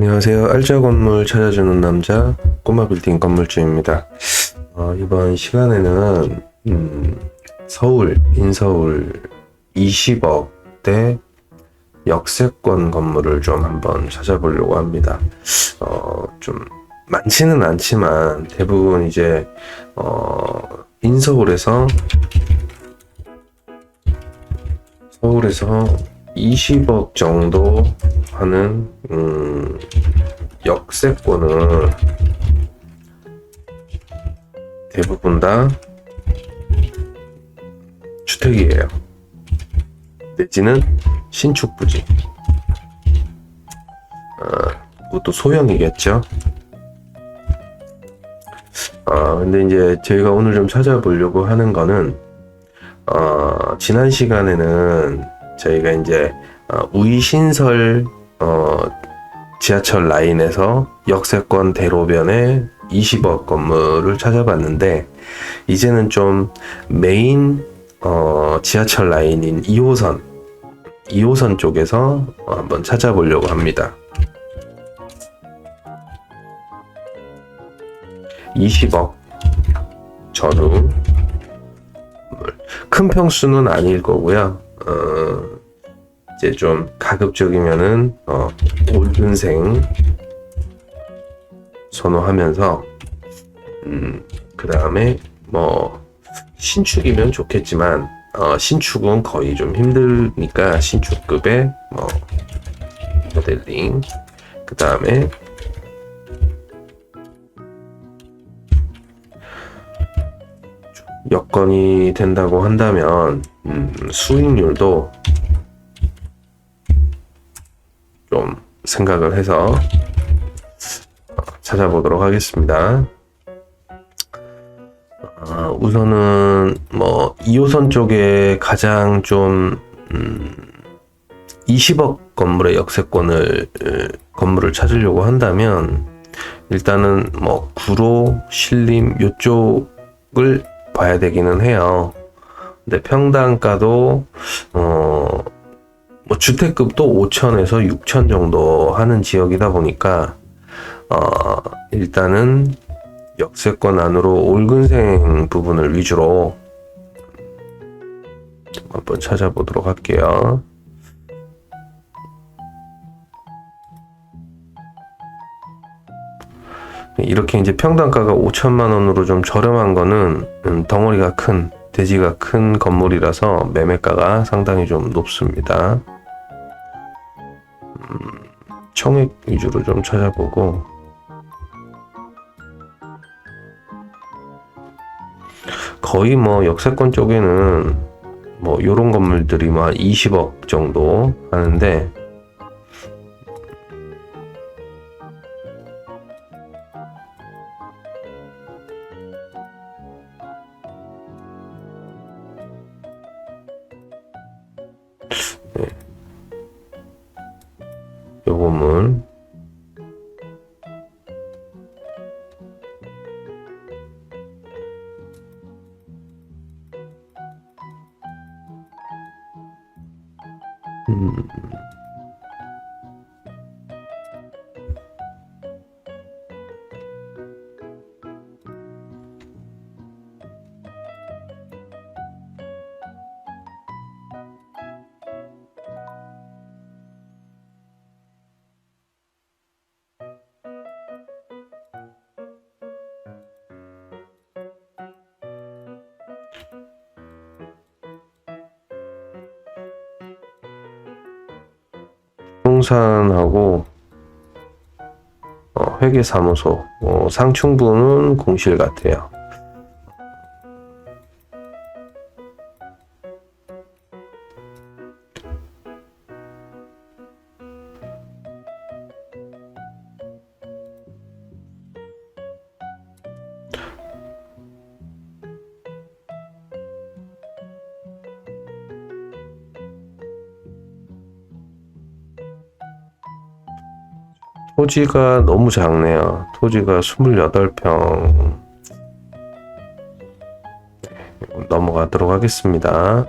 안녕하세요. 알짜 건물 찾아주는 남자 꼬마 빌딩 건물주입니다. 어, 이번 시간에는 음, 서울 인서울 20억대 역세권 건물을 좀 한번 찾아보려고 합니다. 어, 좀 많지는 않지만 대부분 이제 어, 인서울에서 서울에서 20억 정도 하는 음, 역세권은 대부분 다 주택이에요. 내지는 신축 부지. 아, 그것도 소형이겠죠. 아, 근데 이제 저희가 오늘 좀 찾아보려고 하는 거는, 어, 지난 시간에는 저희가 이제 어, 우이신설 어, 지하철 라인에서 역세권 대로변에 20억 건물을 찾아봤는데 이제는 좀 메인 어, 지하철 라인인 2호선 2호선 쪽에서 어, 한번 찾아보려고 합니다. 20억 전후 큰 평수는 아닐 거고요. 어, 이제 좀 가급적이면은 어, 올든생 선호하면서 음, 그 다음에 뭐 신축이면 좋겠지만 어, 신축은 거의 좀 힘드니까 신축급의 뭐 모델링 그 다음에 여건이 된다고 한다면 음, 수익률도 좀 생각을 해서 어, 찾아보도록 하겠습니다. 어, 우선은 뭐 2호선 쪽에 가장 좀 음, 20억 건물의 역세권을 에, 건물을 찾으려고 한다면 일단은 뭐 구로, 신림 요쪽을 봐야 되기는 해요. 근데 평당가도 어, 뭐 주택급도 5천에서 6천 정도 하는 지역이다 보니까 어, 일단은 역세권 안으로 올근생 부분을 위주로 한번 찾아보도록 할게요. 이렇게 이제 평당가가 5천만 원으로 좀 저렴한 거는 음, 덩어리가 큰 대지가 큰 건물이라서 매매가가 상당히 좀 높습니다. 음, 청액 위주로 좀 찾아보고 거의 뭐 역세권 쪽에는 뭐 요런 건물들이 뭐한 20억 정도 하는데 부동산하고 어, 회계사무소, 어, 상층부는 공실 같아요. 토지가 너무 작네요. 토지가 28평. 넘어가도록 하겠습니다.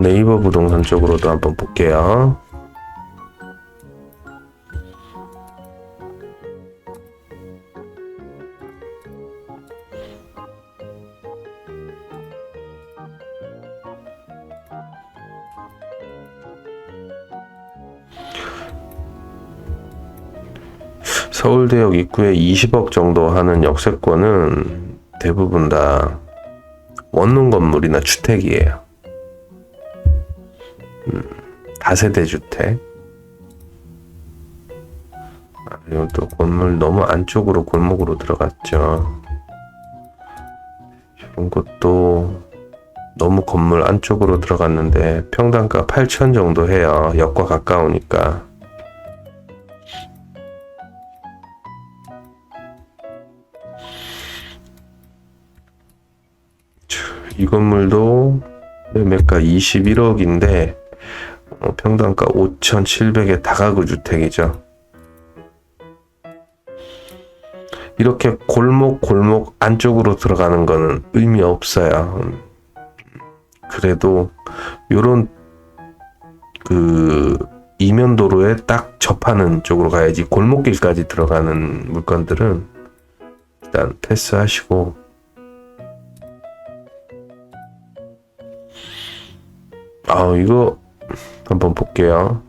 네이버 부동산 쪽으로도 한번 볼게요. 서울대역 입구에 20억 정도 하는 역세권은 대부분 다 원룸 건물이나 주택이에요. 음, 다세대 주택. 아, 이건 또 건물 너무 안쪽으로 골목으로 들어갔죠. 이런 것도 너무 건물 안쪽으로 들어갔는데 평당가 8천 정도 해요. 역과 가까우니까. 이 건물도 매매가 21억인데 어, 평당가 5,700에 다가구 주택이죠. 이렇게 골목 골목 안쪽으로 들어가는 거는 의미 없어요. 음, 그래도 요런 그 이면 도로에 딱 접하는 쪽으로 가야지 골목길까지 들어가는 물건들은 일단 패스하시고 아 이거 한번 볼게요.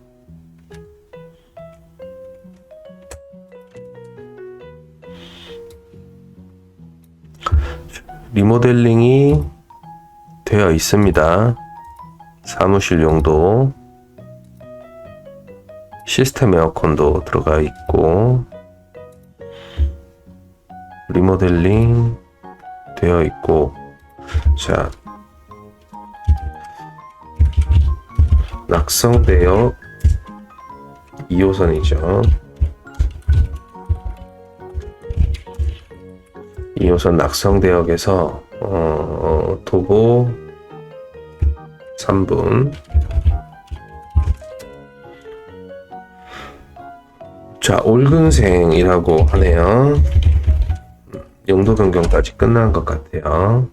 리모델링이 되어 있습니다. 사무실 용도 시스템 에어컨도 들어가 있고 리모델링 되어 있고 자 낙성대역 2호선이죠. 2호선 낙성대역에서 어, 도보 3분 자 올근생이라고 하네요. 용도 변경까지 끝난 것 같아요.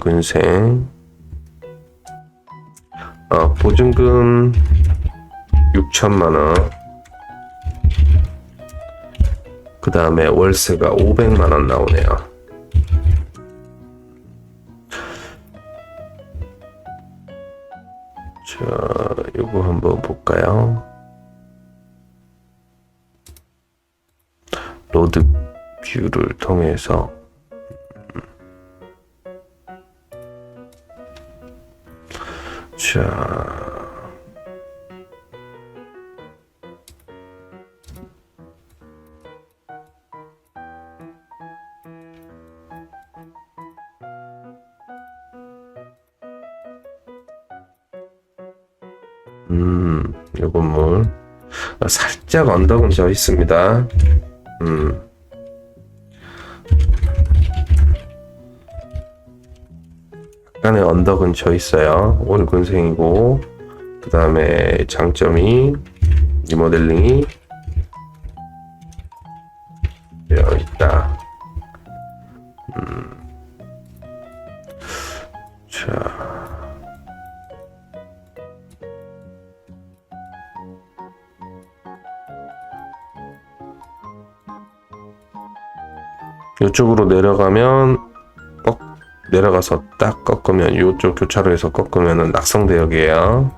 월근생. 어, 보증금 6천만원. 그 다음에 월세가 500만원 나오네요. 자 이거 한번 볼까요? 로드 뷰를 통해서 자. 음, 요 건물. 아, 살짝 언덕은 져 있습니다. 음. 약간의 언덕은 져 있어요. 월근생이고 그 다음에 장점이 리모델링이 되어 있다. 음. 자. 이쪽으로 내려가면 내려가서 딱 꺾으면 이쪽 교차로에서 꺾으면은 낙성대역이에요.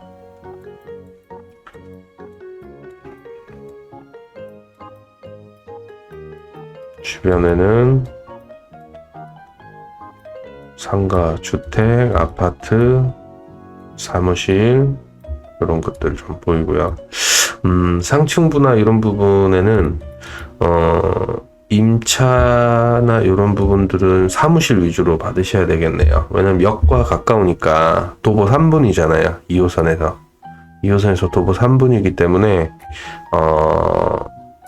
주변에는 상가, 주택, 아파트, 사무실 이런 것들 좀 보이고요. 음, 상층부나 이런 부분에는 어 임차나 이런 부분들은 사무실 위주로 받으셔야 되겠네요. 왜냐면 역과 가까우니까 도보 3분이잖아요. 2호선에서. 2호선에서 도보 3분이기 때문에 어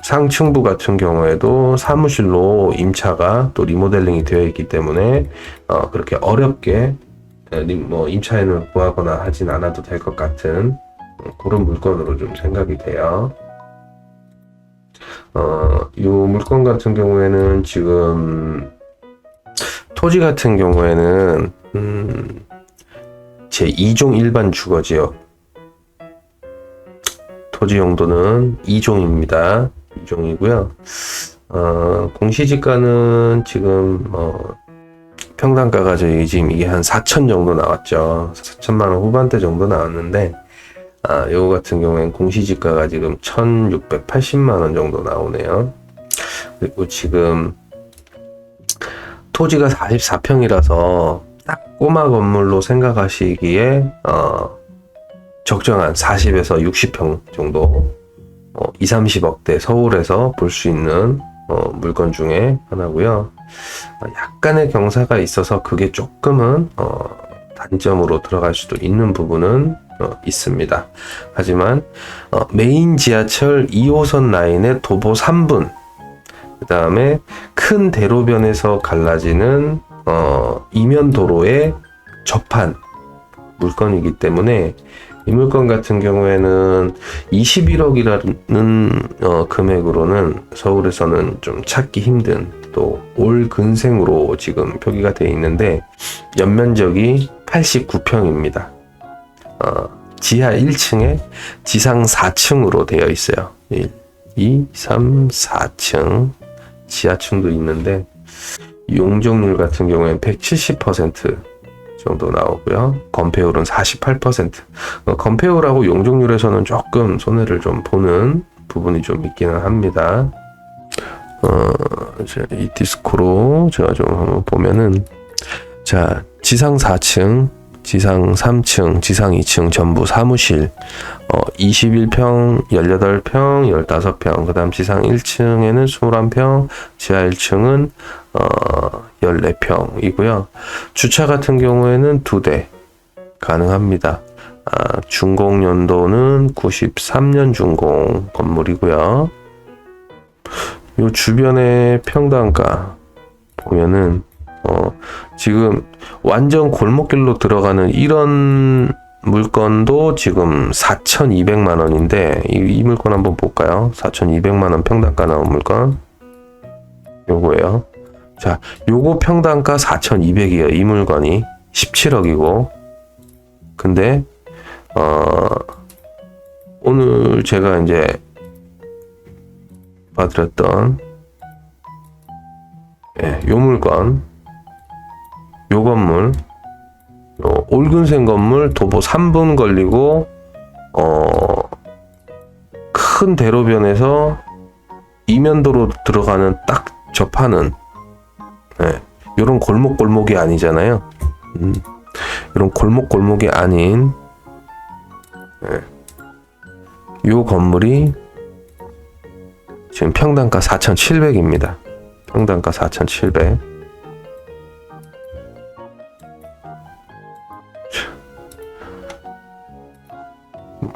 상층부 같은 경우에도 사무실로 임차가 또 리모델링이 되어 있기 때문에 어 그렇게 어렵게 뭐 임차인을 구하거나 하진 않아도 될 것 같은 그런 물건으로 좀 생각이 돼요. 어, 이 물건 같은 경우에는 지금 토지 같은 경우에는 음, 제 2종 일반 주거 지역 토지 용도는 2종입니다. 2종이고요. 어, 공시지가는 지금 뭐 평당가가 저희 지금 이게 한 4천 정도 나왔죠. 4천만 원 후반대 정도 나왔는데 아, 요거 같은 경우엔 공시지가가 지금 1,680만 원 정도 나오네요. 그리고 지금 토지가 44평이라서 딱 꼬마 건물로 생각하시기에 어, 적정한 40에서 60평 정도 어, 2, 30억대 서울에서 볼 수 있는 어, 물건 중에 하나고요. 어, 약간의 경사가 있어서 그게 조금은 어, 단점으로 들어갈 수도 있는 부분은 어, 있습니다. 하지만 어, 메인 지하철 2호선 라인의 도보 3분 그 다음에 큰 대로변에서 갈라지는 어, 이면 도로에 접한 물건이기 때문에 이 물건 같은 경우에는 21억이라는 어, 금액으로는 서울에서는 좀 찾기 힘든 또 올 근생으로 지금 표기가 되어 있는데 연면적이 89평입니다. 어, 지하 1층에 지상 4층으로 되어 있어요. 1, 2, 3, 4층 지하층도 있는데 용적률 같은 경우에는 170% 정도 나오고요. 건폐율은 48%. 어, 건폐율하고 용적률에서는 조금 손해를 좀 보는 부분이 좀 있기는 합니다. 어, 이 디스코로 제가 좀 한번 보면은 자 지상 4층, 지상 3층, 지상 2층 전부 사무실 어, 21평, 18평, 15평, 그 다음 지상 1층에는 21평, 지하 1층은 어, 14평이고요. 주차 같은 경우에는 두대 가능합니다. 아, 준공 연도는 93년 준공 건물이고요. 요 주변의 평당가 보면은 어, 지금 완전 골목길로 들어가는 이런 물건도 지금 4,200만 원인데 이, 이 물건 한번 볼까요? 4,200만 원 평당가 나온 물건 요거예요. 자, 요거 평당가 4,200이에요. 이 물건이 17억이고 근데 어 오늘 제가 이제 봐드렸던 예, 요 물건 요 건물 요 올근생 건물 도보 3분 걸리고 어 큰 대로변에서 이면도로 들어가는 딱 접하는 예, 요런 골목 골목이 아니잖아요. 음, 이런 골목 골목이 아닌 예, 요 건물이 지금 평당가 4,700입니다. 평당가 4,700.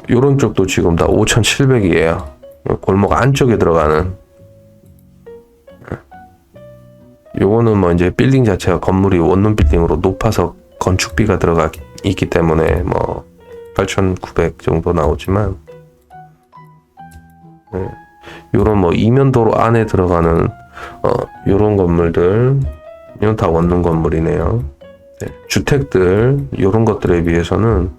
요런 쪽도 지금 다 5,700이에요. 골목 안쪽에 들어가는. 요거는 뭐 이제 빌딩 자체가 건물이 원룸 빌딩으로 높아서 건축비가 들어가 있기 때문에 뭐 8,900 정도 나오지만 네. 요런 뭐 이면도로 안에 들어가는 어 요런 건물들 이건 다 원룸 건물이네요. 네. 주택들 요런 것들에 비해서는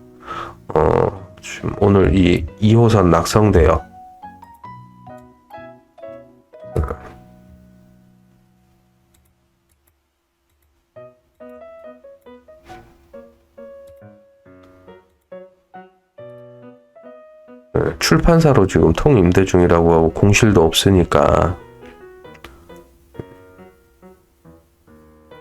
어 지금 오늘 이 2호선 낙성대역 네, 출판사로 지금 통임대 중이라고 하고 공실도 없으니까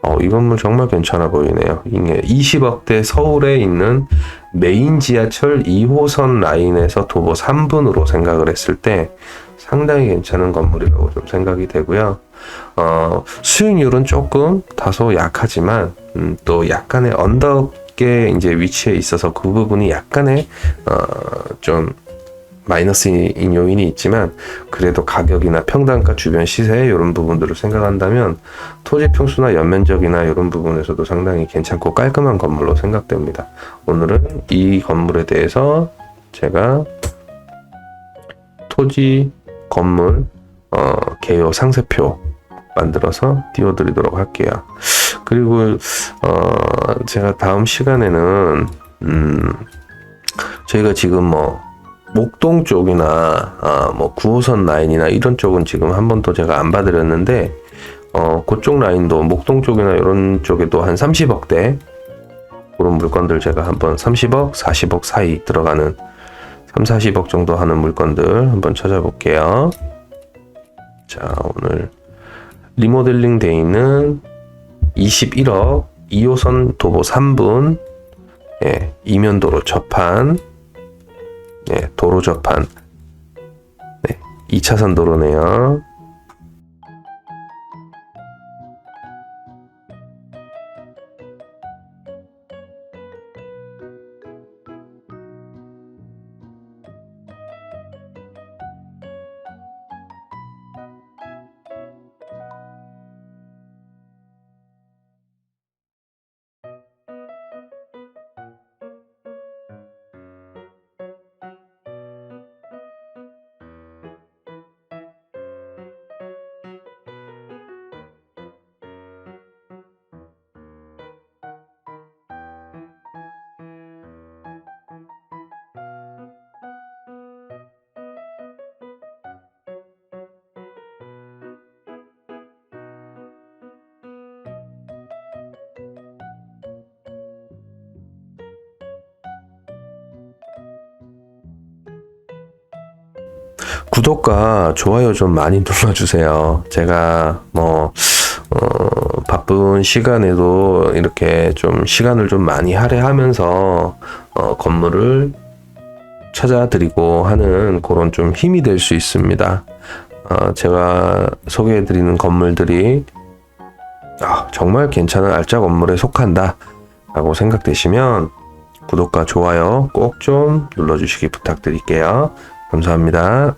어, 이 건물 정말 괜찮아 보이네요. 이게 20억대 서울에 있는 메인 지하철 2호선 라인에서 도보 3분으로 생각을 했을 때 상당히 괜찮은 건물이라고 좀 생각이 되고요. 어, 수익률은 조금 다소 약하지만 음, 또 약간의 언덕에 이제 위치해 있어서 그 부분이 약간의 어, 좀 마이너스인 요인이 있지만 그래도 가격이나 평당가 주변 시세 이런 부분들을 생각한다면 토지 평수나 연면적이나 이런 부분에서도 상당히 괜찮고 깔끔한 건물로 생각됩니다. 오늘은 이 건물에 대해서 제가 토지 건물 어, 개요 상세표 만들어서 띄워드리도록 할게요. 그리고 어, 제가 다음 시간에는 음, 저희가 지금 뭐 목동 쪽이나 아, 뭐 9호선 라인이나 이런 쪽은 지금 한 번도 제가 안 봐드렸는데 어, 그쪽 라인도 목동 쪽이나 이런 쪽에도 한 30억대 그런 물건들 제가 한번 30억, 40억 사이 들어가는 3, 40억 정도 하는 물건들 한번 찾아볼게요. 자, 오늘 리모델링 돼 있는 21억 2호선 도보 3분 예, 이면도로 접한 예, 도로 접한 네, 2차선 도로네요. 구독과 좋아요 좀 많이 눌러주세요. 제가 뭐 어, 바쁜 시간에도 이렇게 좀 시간을 좀 많이 할애하면서 어, 건물을 찾아드리고 하는 그런 좀 힘이 될 수 있습니다. 어, 제가 소개해드리는 건물들이 아, 정말 괜찮은 알짜 건물에 속한다 라고 생각되시면 구독과 좋아요 꼭 좀 눌러주시기 부탁드릴게요. 감사합니다.